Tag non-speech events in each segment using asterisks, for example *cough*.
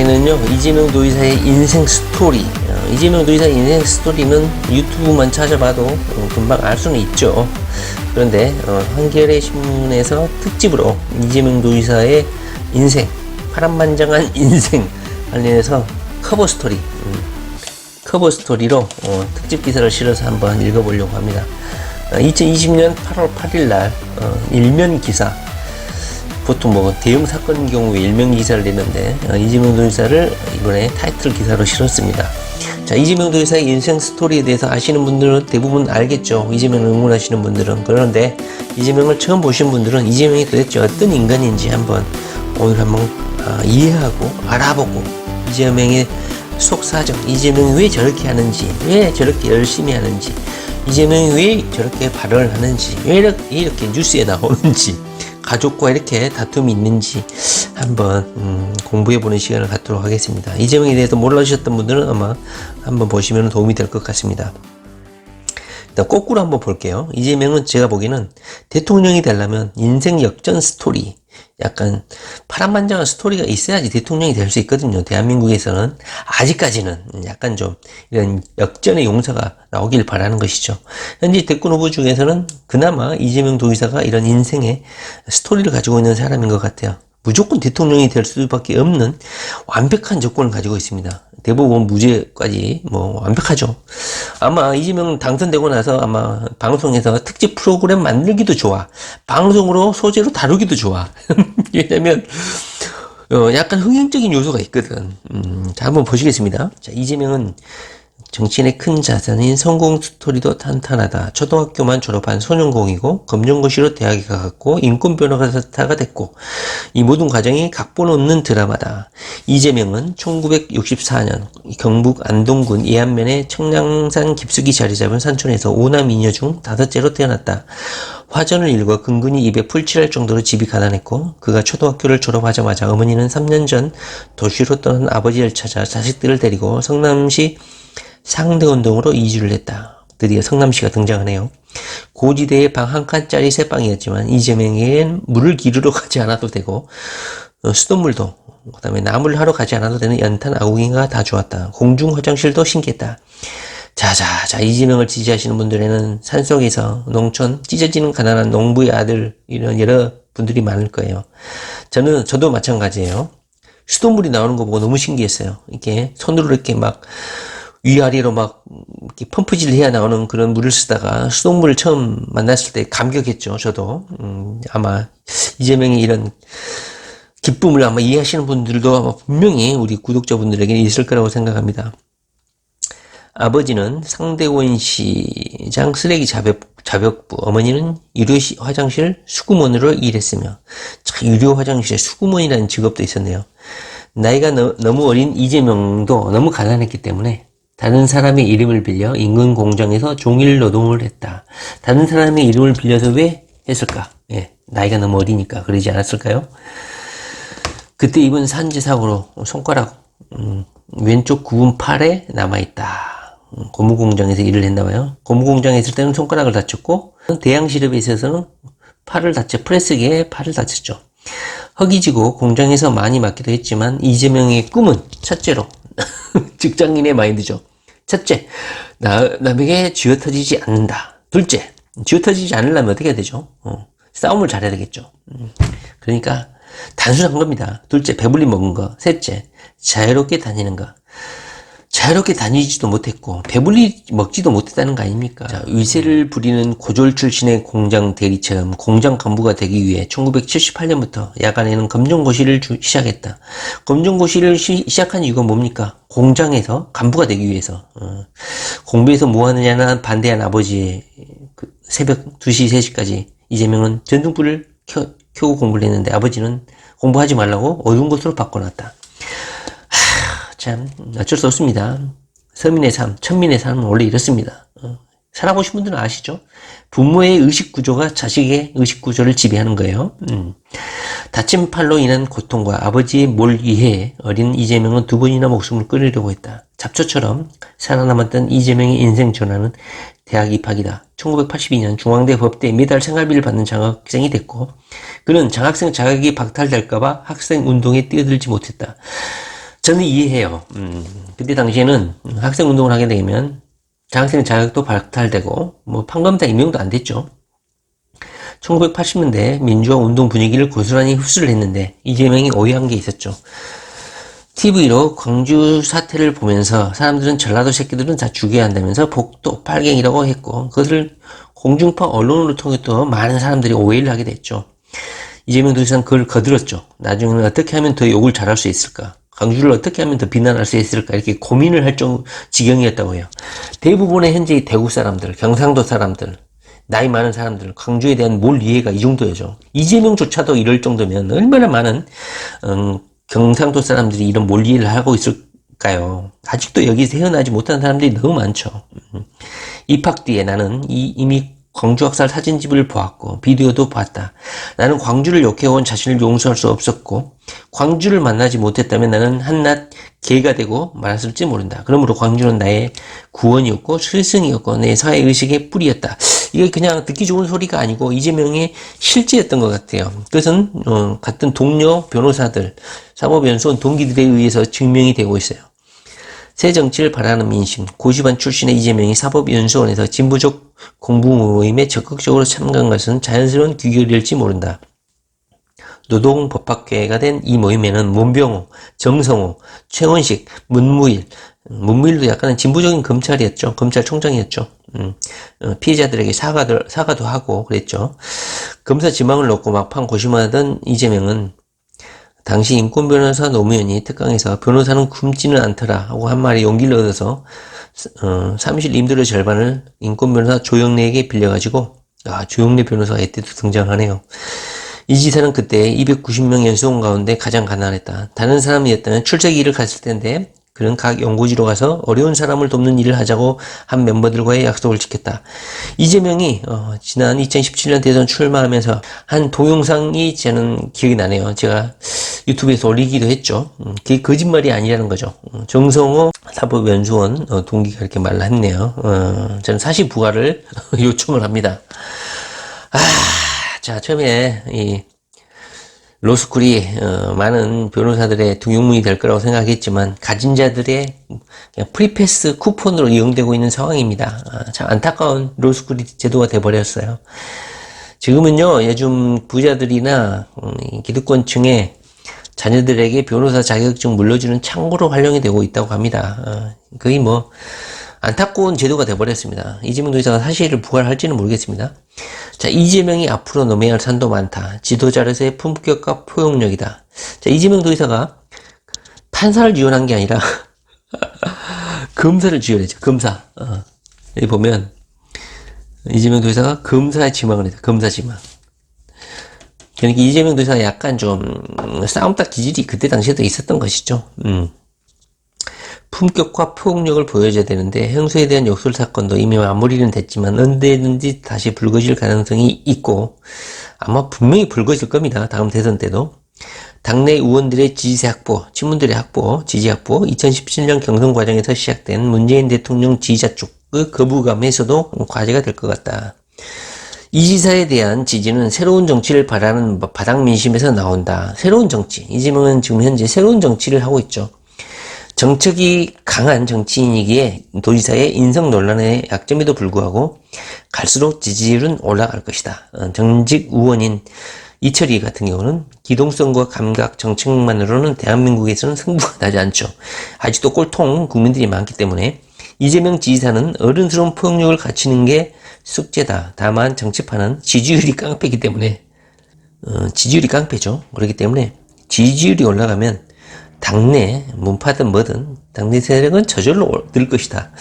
시간에는요 이재명 도의사의 인생 스토리. 어, 이재명 도의사의 인생 스토리는 유튜브만 찾아봐도 어, 금방 알 수는 있죠. 그런데 어, 한겨레 신문에서 특집으로 이재명 도의사의 인생 파란만장한 *laughs* 인생 관련해서 커버 스토리 음, 커버 스토리로 어, 특집 기사를 실어서 한번 읽어보려고 합니다. 2020년 8월 8일 날 어, 일면 기사 보통 뭐 대형 사건 경우에 일명 기사를 내는데 어, 이재명 도지사를 이번에 타이틀 기사로 실었습니다. 자 이재명 도지사의 인생 스토리에 대해서 아시는 분들은 대부분 알겠죠. 이재명을 응원하시는 분들은 그런데 이재명을 처음 보신 분들은 이재명이 도대체 어떤 인간인지 한번 오늘 한번 아, 이해하고 알아보고 이재명의 속 사정, 이재명이 왜 저렇게 하는지, 왜 저렇게 열심히 하는지, 이재명이 왜 저렇게 발언을 하는지, 왜 이렇게, 이렇게 뉴스에 나오는지. 가족과 이렇게 다툼이 있는지 한번 음, 공부해보는 시간을 갖도록 하겠습니다. 이재명에 대해서 몰라주셨던 분들은 아마 한번 보시면 도움이 될 것 같습니다. 일단 거꾸로 한번 볼게요. 이재명은 제가 보기에는 대통령이 되려면 인생 역전 스토리, 약간 파란만장한 스토리가 있어야지 대통령이 될 수 있거든요. 대한민국에서는 아직까지는 약간 좀 이런 역전의 용사가 나오길 바라는 것이죠. 현재 대권 후보 중에서는 그나마 이재명 도의사가 이런 인생의 스토리를 가지고 있는 사람인 것 같아요. 무조건 대통령이 될 수밖에 없는 완벽한 조건을 가지고 있습니다. 대부분 무죄까지 뭐 완벽하죠. 아마 이재명 당선되고 나서 아마 방송에서 특집 프로그램 만들기도 좋아. 방송으로 소재로 다루기도 좋아. *laughs* 왜냐면 어, 약간 흥행적인 요소가 있거든. 음, 자, 한번 보시겠습니다. 자, 이재명은 정치인의 큰 자산인 성공 스토리도 탄탄하다. 초등학교만 졸업한 소년공이고 검정고시로 대학에 가갔고 인권 변호사가 됐고 이 모든 과정이 각본 없는 드라마다. 이재명은 1964년 경북 안동군 예안면의 청량산 깊숙이 자리 잡은 산촌에서 오남 이녀 중 다섯째로 태어났다. 화전을 읽어 근근히 입에 풀칠할 정도로 집이 가난했고 그가 초등학교를 졸업하자마자 어머니는 3년 전 도시로 떠난 아버지를 찾아 자식들을 데리고 성남시 상대 운동으로 이주를 했다. 드디어 성남시가 등장하네요. 고지대에 방한 칸짜리 새 방이었지만 이재명에겐 물을 기르러 *laughs* 가지 않아도 되고 어, 수돗물도 그 다음에 나무를 하러 가지 않아도 되는 연탄 아궁이가 다 좋았다. 공중 화장실도 신기했다. 자자자 이재명을 지지하시는 분들에는 산속에서 농촌 찢어지는 가난한 농부의 아들 이런 여러 분들이 많을 거예요. 저는 저도 마찬가지예요. 수돗물이 나오는 거 보고 너무 신기했어요. 이게 손으로 이렇게 막 위아래로 막 이렇게 펌프질 해야 나오는 그런 물을 쓰다가 수돗물을 처음 만났을 때 감격했죠. 저도 음, 아마 이재명이 이런 기쁨을 아마 이해하시는 분들도 아마 분명히 우리 구독자분들에게 있을 거라고 생각합니다. 아버지는 상대원 시장 쓰레기 자벽, 자벽부, 어머니는 유료 화장실 수구먼으로 일했으며, 유료 화장실에 수구먼이라는 직업도 있었네요. 나이가 너, 너무 어린 이재명도 너무 가난했기 때문에 다른 사람의 이름을 빌려 인근 공장에서 종일 노동을 했다. 다른 사람의 이름을 빌려서 왜 했을까? 예, 나이가 너무 어리니까 그러지 않았을까요? 그때 입은 산재 사고로 손가락 음, 왼쪽 구분 팔에 남아있다. 음, 고무 공장에서 일을 했나 봐요. 고무 공장에 있을 때는 손가락을 다쳤고 대양 시럽에 있어서는 팔을 다쳐 프레스기에 팔을 다쳤죠. 허기지고 공장에서 많이 맞기도 했지만 이재명의 꿈은 첫째로 *laughs* 직장인의 마인드죠. 첫째, 나, 남에게 쥐어터지지 않는다. 둘째, 쥐어터지지 않으려면 어떻게 해야 되죠? 어, 싸움을 잘해야 되겠죠. 음, 그러니까 단순한 겁니다. 둘째, 배불리 먹은 거. 셋째, 자유롭게 다니는 거. 자유롭게 다니지도 못했고 배불리 먹지도 못했다는 거 아닙니까? 자, 위세를 부리는 고졸 출신의 공장 대리처럼 공장 간부가 되기 위해 1978년부터 야간에는 검정고시를 주, 시작했다. 검정고시를 시, 작한 이유가 뭡니까? 공장에서 간부가 되기 위해서 어, 공부해서 뭐 하느냐는 반대한 아버지의 그 새벽 2시 3시까지 이재명은 전등불을 켜, 켜고 공부를 했는데 아버지는 공부하지 말라고 어두운 곳으로 바꿔놨다. 참 어쩔 수 없습니다. 서민의 삶, 천민의 삶은 원래 이렇습니다. 어, 살아보신 분들은 아시죠? 부모의 의식 구조가 자식의 의식 구조를 지배하는 거예요. 음. 다친 팔로 인한 고통과 아버지의 몰 이해에 어린 이재명은 두 번이나 목숨을 끊으려고 했다. 잡초처럼 살아남았던 이재명의 인생 전환은 대학 입학이다. 1982년 중앙대 법대 매달 생활비를 받는 장학생이 됐고 그는 장학생 자격이 박탈될까봐 학생 운동에 뛰어들지 못했다. 저는 이해해요. 음, 그때 당시에는 학생 운동을 하게 되면 장학생 자격도 박탈되고 뭐 판검사 임명도 안 됐죠. 1980년대 민주화 운동 분위기를 고스란히 흡수를 했는데 이재명이 오해한 게 있었죠. TV로 광주 사태를 보면서 사람들은 전라도 새끼들은 다 죽여야 한다면서 복도 빨갱이라고 했고 그것을 공중파 언론을 통해 또 많은 사람들이 오해를 하게 됐죠. 이재명 도지사는 그걸 거들었죠. 나중에는 어떻게 하면 더 욕을 잘할 수 있을까? 광주를 어떻게 하면 더 비난할 수 있을까? 이렇게 고민을 할 정, 지경이었다고 해요. 대부분의 현재 대구 사람들, 경상도 사람들, 나이 많은 사람들, 광주에 대한 몰 이해가 이 정도였죠. 이재명조차도 이럴 정도면 얼마나 많은, 음, 경상도 사람들이 이런 몰 이해를 하고 있을까요? 아직도 여기서 헤어나지 못한 사람들이 너무 많죠. 음. 입학 뒤에 나는 이, 이미 광주 학살 사진집을 보았고 비디오도 봤다. 나는 광주를 욕해온 자신을 용서할 수 없었고 광주를 만나지 못했다면 나는 한낱 개가 되고 말았을지 모른다. 그러므로 광주는 나의 구원이었고 스승이었고 내 사회의식의 뿌리였다. 이게 그냥 듣기 좋은 소리가 아니고 이재명의 실제였던 것 같아요. 그것은 어, 같은 동료 변호사들, 사법연수원 동기들에 의해서 증명이 되고 있어요. 새 정치를 바라는 민심, 고시반 출신의 이재명이 사법연수원에서 진보적 공부 모임에 적극적으로 참가한 것은 자연스러운 귀결일지 모른다. 노동법학회가 된 이 모임에는 문병호, 정성호, 최원식, 문무일, 문무일도 약간은 진보적인 검찰이었죠. 검찰총장이었죠. 음, 어, 피해자들에게 사과도, 사과도 하고 그랬죠. 검사 지망을 놓고 막판 고심하던 이재명은 당시 인권 변호사 노무현이 특강에서 변호사는 굶지는 않더라 하고 한 말에 용기를 얻어서 어, 사무실 임대료 절반을 인권 변호사 조영래에게 빌려가지고 아 조영래 변호사가 이때도 등장하네요. 이 지사는 그때 290명 연수원 가운데 가장 가난했다. 다른 사람이었다면 출첵 일을 갔을 텐데 그는 각 연구지로 가서 어려운 사람을 돕는 일을 하자고 한 멤버들과의 약속을 지켰다. 이재명이 어, 지난 2017년 대선 출마하면서 한 동영상이 저는 기억이 나네요. 제가 유튜브에서 올리기도 했죠. 음, 그게 거짓말이 아니라는 거죠. 음, 정성호 사법연수원 어, 동기가 이렇게 말을 했네요. 어, 저는 사실 부활을 *laughs* 요청을 합니다. 아, 자 처음에 이 로스쿨이 어, 많은 변호사들의 등용문이 될 거라고 생각했지만 가진 자들의 프리패스 쿠폰으로 이용되고 있는 상황입니다. 아, 참 안타까운 로스쿨이 제도가 돼버렸어요. 지금은요 요즘 부자들이나 음, 기득권층의 자녀들에게 변호사 자격증 물려주는 창구로 활용이 되고 있다고 합니다. 어, 거의 뭐 안타까운 제도가 돼버렸습니다. 이재명 도지사가 사실을 부활할지는 모르겠습니다. 자, 이재명이 앞으로 넘어야 할 산도 많다. 지도자로서의 품격과 포용력이다. 자, 이재명 도지사가 판사를 지원한 게 아니라 *laughs* 검사를 지원했죠. 검사. 어. 여기 보면 이재명 도지사가 검사에 지망을 했다. 검사 지망. 그러니까 이재명 도지사가 약간 좀 싸움딱 기질이 그때 당시에도 있었던 것이죠. 음. 품격과 포용력을 보여줘야 되는데 형수에 대한 욕설 사건도 이미 마무리는 됐지만 언제든지 다시 불거질 가능성이 있고 아마 분명히 불거질 겁니다. 다음 대선 때도. 당내 의원들의 지지세 확보, 친문들의 확보, 지지 확보, 2017년 경선 과정에서 시작된 문재인 대통령 지지자 쪽의 거부감에서도 과제가 될 것 같다. 이 지사에 대한 지지는 새로운 정치를 바라는 바닥 민심에서 나온다. 새로운 정치. 이재명은 지금 현재 새로운 정치를 하고 있죠. 정책이 강한 정치인이기에 도지사의 인성 논란의 약점에도 불구하고 갈수록 지지율은 올라갈 것이다. 어, 정직 의원인 이철이 같은 경우는 기동성과 감각, 정책만으로는 대한민국에서는 승부가 나지 않죠. 아직도 꼴통 국민들이 많기 때문에 이재명 지지사는 어른스러운 포용력을 갖추는 게 숙제다. 다만 정치판은 지지율이 깡패이기 때문에 어, 지지율이 깡패죠. 그렇기 때문에 지지율이 올라가면 당내 문파든 뭐든 당내 세력은 저절로 늘 것이다.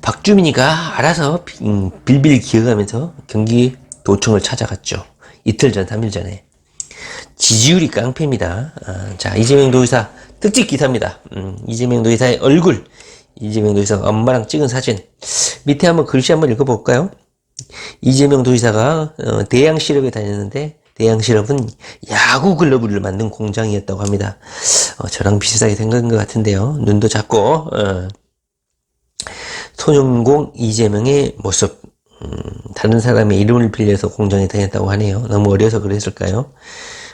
박주민이가 알아서 빌빌 기어가면서 경기 도청을 찾아갔죠. 이틀 전, 3일 전에. 지지율이 깡패입니다. 아, 자, 이재명 도지사 특집 기사입니다. 음, 이재명 도지사의 얼굴. 이재명 도지사가 엄마랑 찍은 사진. 밑에 한번 글씨 한번 읽어볼까요? 이재명 도지사가 어, 대양 실업에 다녔는데 대양 실업은 야구 글러브를 만든 공장이었다고 합니다. 어, 저랑 비슷하게 생각한 것 같은데요. 눈도 작고 어, 소년공 이재명의 모습 음, 다른 사람의 이름을 빌려서 공장에 다녔다고 하네요. 너무 어려서 그랬을까요?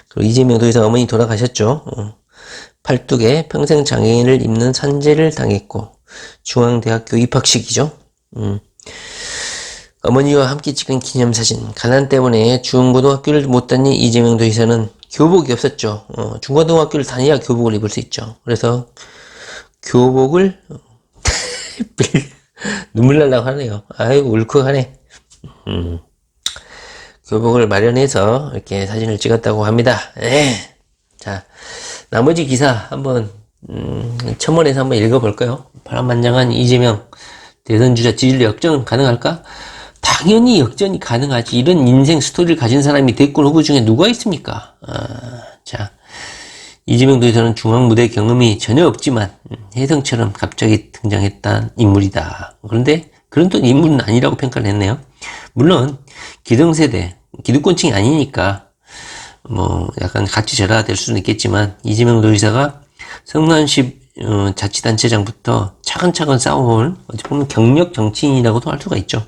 그리고 이재명 도지사 어머니 돌아가셨죠. 어, 팔뚝에 평생 장애인을 입는 산재를 당했고 중앙대학교 입학식이죠. 음. 어머니와 함께 찍은 기념사진. 가난 때문에 중고등학교를 못 다닌 이재명 도지사는 교복이 없었죠. 어, 중고등학교를 다녀야 교복을 입을 수 있죠. 그래서 교복을 *laughs* 눈물 날라고 하네요. 아유 울컥하네. 음. 교복을 마련해서 이렇게 사진을 찍었다고 합니다. 에. 자, 나머지 기사 한번 음, 첨언해서 한번 읽어볼까요? 파란만장한 이재명 대선 주자 지지율 역전 가능할까? 당연히 역전이 가능하지. 이런 인생 스토리를 가진 사람이 대권 후보 중에 누가 있습니까? 아, 자, 이재명 도지사는 중앙 무대 경험이 전혀 없지만 음, 혜성처럼 갑자기 등장했던 인물이다. 그런데 그런 또 인물은 아니라고 평가를 했네요. 물론 기성세대, 기득권층이 아니니까 뭐 약간 같이 절하될 수는 있겠지만 이재명 도지사가 성남시 어, 자치단체장부터 차근차근 쌓아온 어찌 보면 경력 정치인이라고도 할 수가 있죠.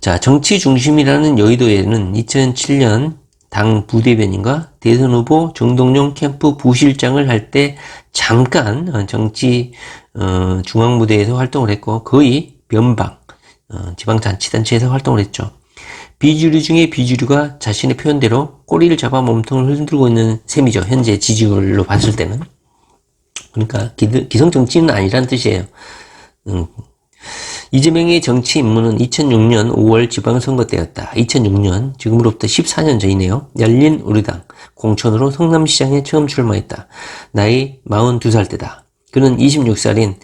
자, 정치 중심이라는 여의도에는 2007년 당 부대변인과 대선 후보 정동영 캠프 부실장을 할 때 잠깐 어, 정치 어, 중앙 무대에서 활동을 했고 거의 변방 어, 지방자치단체에서 활동을 했죠. 비주류 중에 비주류가 자신의 표현대로 꼬리를 잡아 몸통을 흔들고 있는 셈이죠. 현재 지지율로 봤을 때는. 그러니까 기, 성 정치인은 아니란 뜻이에요. 음. 이재명의 정치 임무는 2006년 5월 지방선거 때였다. 2006년 지금으로부터 14년 전이네요. 열린 우리당 공천으로 성남시장에 처음 출마했다. 나이 42살 때다. 그는 26살인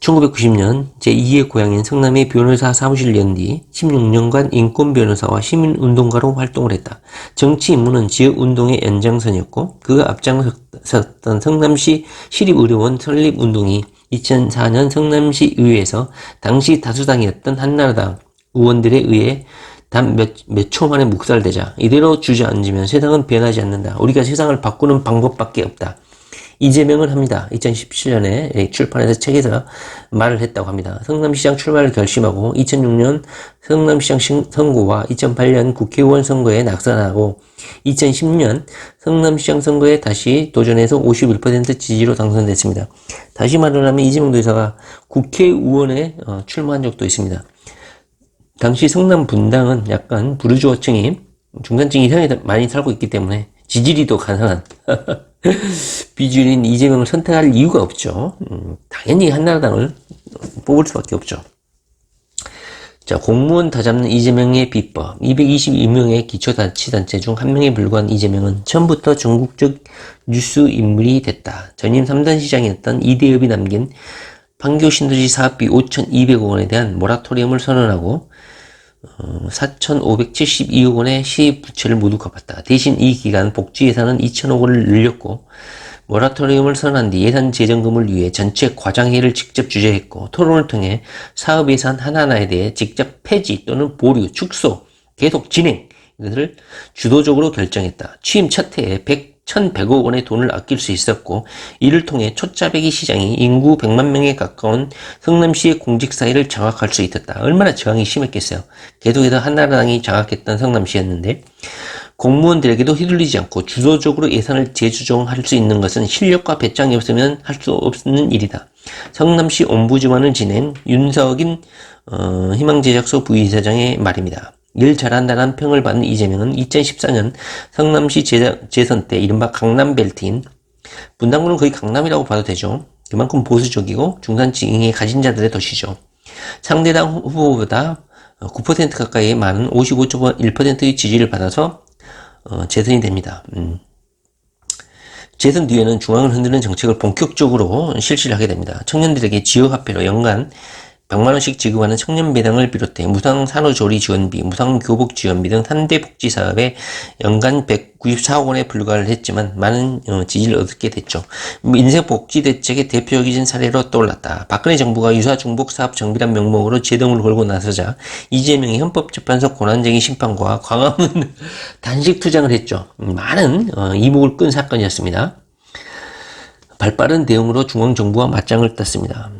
1990년 제2의 고향인 성남의 변호사 사무실을 연 뒤 16년간 인권 변호사와 시민운동가로 활동을 했다. 정치 임무는 지역운동의 연장선이었고 그가 앞장섰던 성남시 시립의료원 설립운동이 2004년 성남시 의회에서 당시 다수당이었던 한나라당 의원들에 의해 단 몇, 몇초 만에 묵살되자 이대로 주저앉으면 세상은 변하지 않는다. 우리가 세상을 바꾸는 방법밖에 없다. 이재명은 합니다. 2017년에 출판해서 책에서 말을 했다고 합니다. 성남시장 출마를 결심하고 2006년 성남시장 선거와 2008년 국회의원 선거에 낙선하고 2010년 성남시장 선거에 다시 도전해서 51% 지지로 당선됐습니다. 다시 말을 하면 이재명 도지사가 국회의원에 어, 출마한 적도 있습니다. 당시 성남 분당은 약간 부르주어층이 중산층 이상이 많이 살고 있기 때문에 지지리도 가능한 *laughs* *laughs* 비주인 이재명을 선택할 이유가 없죠. 음, 당연히 한나라당을 뽑을 수밖에 없죠. 자, 공무원 다 잡는 이재명의 비법. 222명의 기초자치단체 중 한 명에 불과한 이재명은 처음부터 전국적 뉴스 인물이 됐다. 전임 3단 시장이었던 이대엽이 남긴 판교 신도시 사업비 5,200억 원에 대한 모라토리엄을 선언하고 4,572억 어, 원의 시부채를 모두 갚았다. 대신 이 기간 복지 예산은 2천억 원을 늘렸고 모라토리움을 선언한 뒤 예산 재정금을 위해 전체 과장회를 직접 주재했고 토론을 통해 사업 예산 하나하나에 대해 직접 폐지 또는 보류, 축소, 계속 진행 이것을 주도적으로 결정했다. 취임 첫 해에 100 1,100억 원의 돈을 아낄 수 있었고 이를 통해 초짜배기 시장이 인구 100만 명에 가까운 성남시의 공직 사회를 장악할 수 있었다. 얼마나 저항이 심했겠어요. 계속해서 한나라당이 장악했던 성남시였는데 공무원들에게도 휘둘리지 않고 주도적으로 예산을 재조정할 수 있는 것은 실력과 배짱이 없으면 할 수 없는 일이다. 성남시 옴부즈만을 지낸 윤석인 어, 희망제작소 부이사장의 말입니다. 일 잘한다는 평을 받는 이재명은 2014년 성남시 재선 때 이른바 강남벨트인 분당구는 거의 강남이라고 봐도 되죠. 그만큼 보수적이고 중산층의 가진 자들의 도시죠. 상대당 후보보다 9% 가까이 많은 55.1%의 지지를 받아서 어, 재선이 됩니다. 음. 재선 뒤에는 중앙을 흔드는 정책을 본격적으로 실시를 하게 됩니다. 청년들에게 지역화폐로 연간 100만원씩 지급하는 청년배당을 비롯해 무상산후조리 지원비, 무상교복 지원비 등 3대 복지 사업에 연간 194억 원에 불과를 했지만 많은 어, 지지를 얻게 됐죠. 민생복지대책의 대표적인 사례로 떠올랐다. 박근혜 정부가 유사중복사업 정비란 명목으로 제동을 걸고 나서자 이재명이 헌법재판소 고난쟁의 심판과 광화문 *laughs* 단식 투쟁을 했죠. 많은 어, 이목을 끈 사건이었습니다. 발빠른 대응으로 중앙정부와 맞짱을 떴습니다.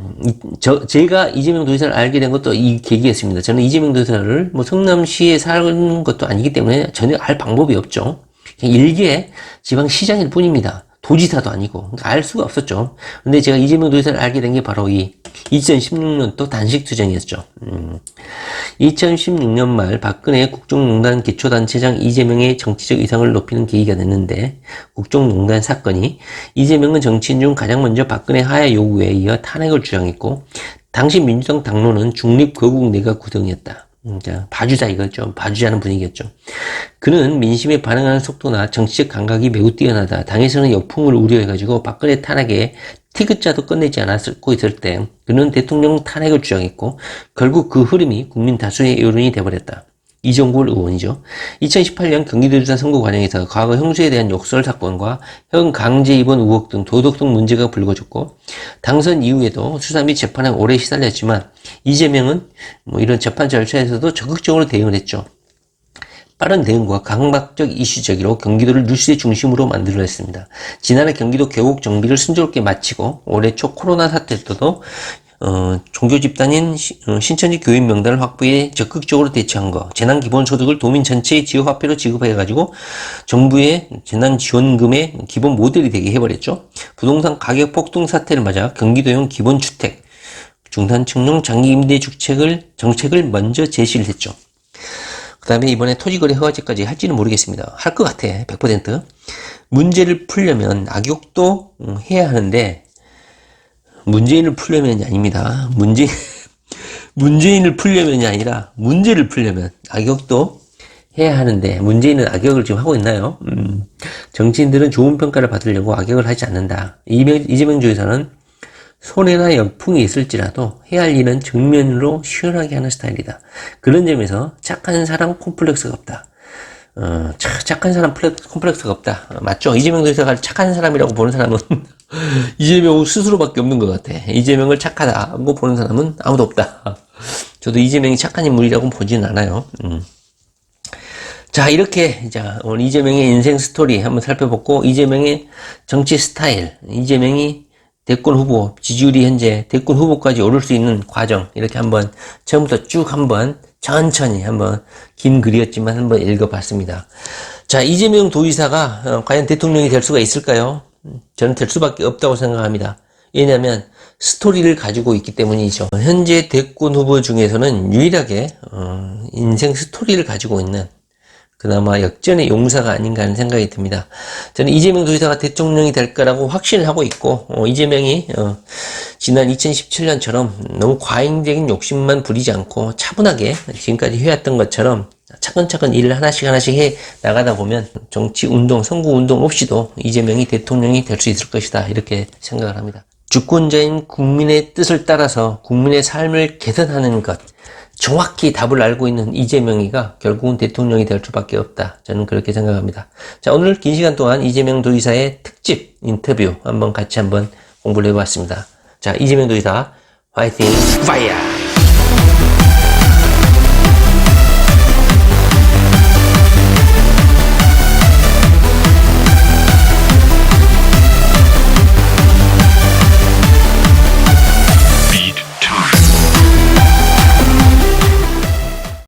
저, 제가 이재명 도지사를 알게 된 것도 이 계기였습니다. 저는 이재명 도지사를 뭐 성남시에 사는 것도 아니기 때문에 전혀 알 방법이 없죠. 일개 지방시장일 뿐입니다. 도지사도 아니고 그러니까 알 수가 없었죠. 근데 제가 이재명 도지사를 알게 된 게 바로 이 2016년도 단식 투쟁이었죠. 음. 2016년 말 박근혜 국정농단 기초단체장 이재명의 정치적 위상을 높이는 계기가 됐는데 국정농단 사건이 이재명은 정치인 중 가장 먼저 박근혜 하야 요구에 이어 탄핵을 주장했고 당시 민주당 당론은 중립 거국 내각 구성이었다. 그러니까 봐주자 이거죠. 봐주자는 분위기였죠. 그는 민심에 반응하는 속도나 정치적 감각이 매우 뛰어나다. 당에서는 역풍을 우려해가지고 박근혜 탄핵에 티귿자도 끝내지 않았고 있을 때 그는 대통령 탄핵을 주장했고 결국 그 흐름이 국민 다수의 여론이 돼버렸다. 이정골 의원이죠. 2018년 경기도지사 선거 과정에서 과거 형수에 대한 욕설 사건과 형 강제 입원 의혹 등 도덕성 문제가 불거졌고 당선 이후에도 수사 및 재판에 오래 시달렸지만 이재명은 뭐 이런 재판 절차에서도 적극적으로 대응을 했죠. 빠른 대응과 강박적 이슈 제기로 경기도를 뉴스의 중심으로 만들어냈습니다. 지난해 경기도 개국 정비를 순조롭게 마치고 올해 초 코로나 사태 때도 어, 종교 집단인 시- 어, 신천지 교인 명단을 확보해 적극적으로 대처한 거, 재난 기본 소득을 도민 전체의 지역 화폐로 지급해가지고 정부의 재난 지원금의 기본 모델이 되게 해버렸죠. 부동산 가격 폭등 사태를 맞아 경기도용 기본 주택, 중산층용 장기 임대 주택을 정책을 먼저 제시를 했죠. 그 다음에 이번에 토지거래 허가제까지 할지는 모르겠습니다. 할 것 같아. 100%. 문제를 풀려면 악역도 음, 해야 하는데, 문재인을 풀려면이 아닙니다. 문재, *laughs* 문재인을 풀려면이 아니라, 문제를 풀려면 악역도 해야 하는데, 문재인은 악역을 지금 하고 있나요? 음, 정치인들은 좋은 평가를 받으려고 악역을 하지 않는다. 이재명, 주의사는 손해나 역풍이 있을지라도 해야 할 일은 정면으로 시원하게 하는 스타일이다. 그런 점에서 착한 사람 콤플렉스가 없다. 어, 차- 착한 사람 플렉- 콤플렉스가 없다. 어, 맞죠? 이재명 대사가 착한 사람이라고 보는 사람은 *laughs* 이재명 스스로밖에 없는 것 같아. 이재명을 착하다고 보는 사람은 아무도 없다. *laughs* 저도 이재명이 착한 인물이라고 보지는 않아요. 음. 자, 이렇게, 자, 오늘 이재명의 인생 스토리 한번 살펴보고, 이재명의 정치 스타일, 이재명이 대권 후보, 지지율이 현재 대권 후보까지 오를 수 있는 과정, 이렇게 한번, 처음부터 쭉 한번, 천천히 한번, 긴 글이었지만 한번 읽어봤습니다. 자, 이재명 도의사가, 어, 과연 대통령이 될 수가 있을까요? 음, 저는 될 수밖에 없다고 생각합니다. 왜냐하면, 스토리를 가지고 있기 때문이죠. 현재 대권 후보 중에서는 유일하게, 어, 인생 스토리를 가지고 있는, 그나마 역전의 용사가 아닌가 하는 생각이 듭니다. 저는 이재명 도지사가 대통령이 될 거라고 확신을 하고 있고, 어, 이재명이, 어, 지난 2017년처럼 너무 과잉적인 욕심만 부리지 않고 차분하게 지금까지 해왔던 것처럼 차근차근 일을 하나씩 하나씩 해 나가다 보면 정치 운동, 선거 운동 없이도 이재명이 대통령이 될 수 있을 것이다. 이렇게 생각을 합니다. 주권자인 국민의 뜻을 따라서 국민의 삶을 개선하는 것. 정확히 답을 알고 있는 이재명이가 결국은 대통령이 될 수밖에 없다. 저는 그렇게 생각합니다. 자, 오늘 긴 시간 동안 이재명 도지사의 특집 인터뷰 한번 같이 한번 공부를 해봤습니다. 자, 이재명 도지사, 화이팅, 파이어!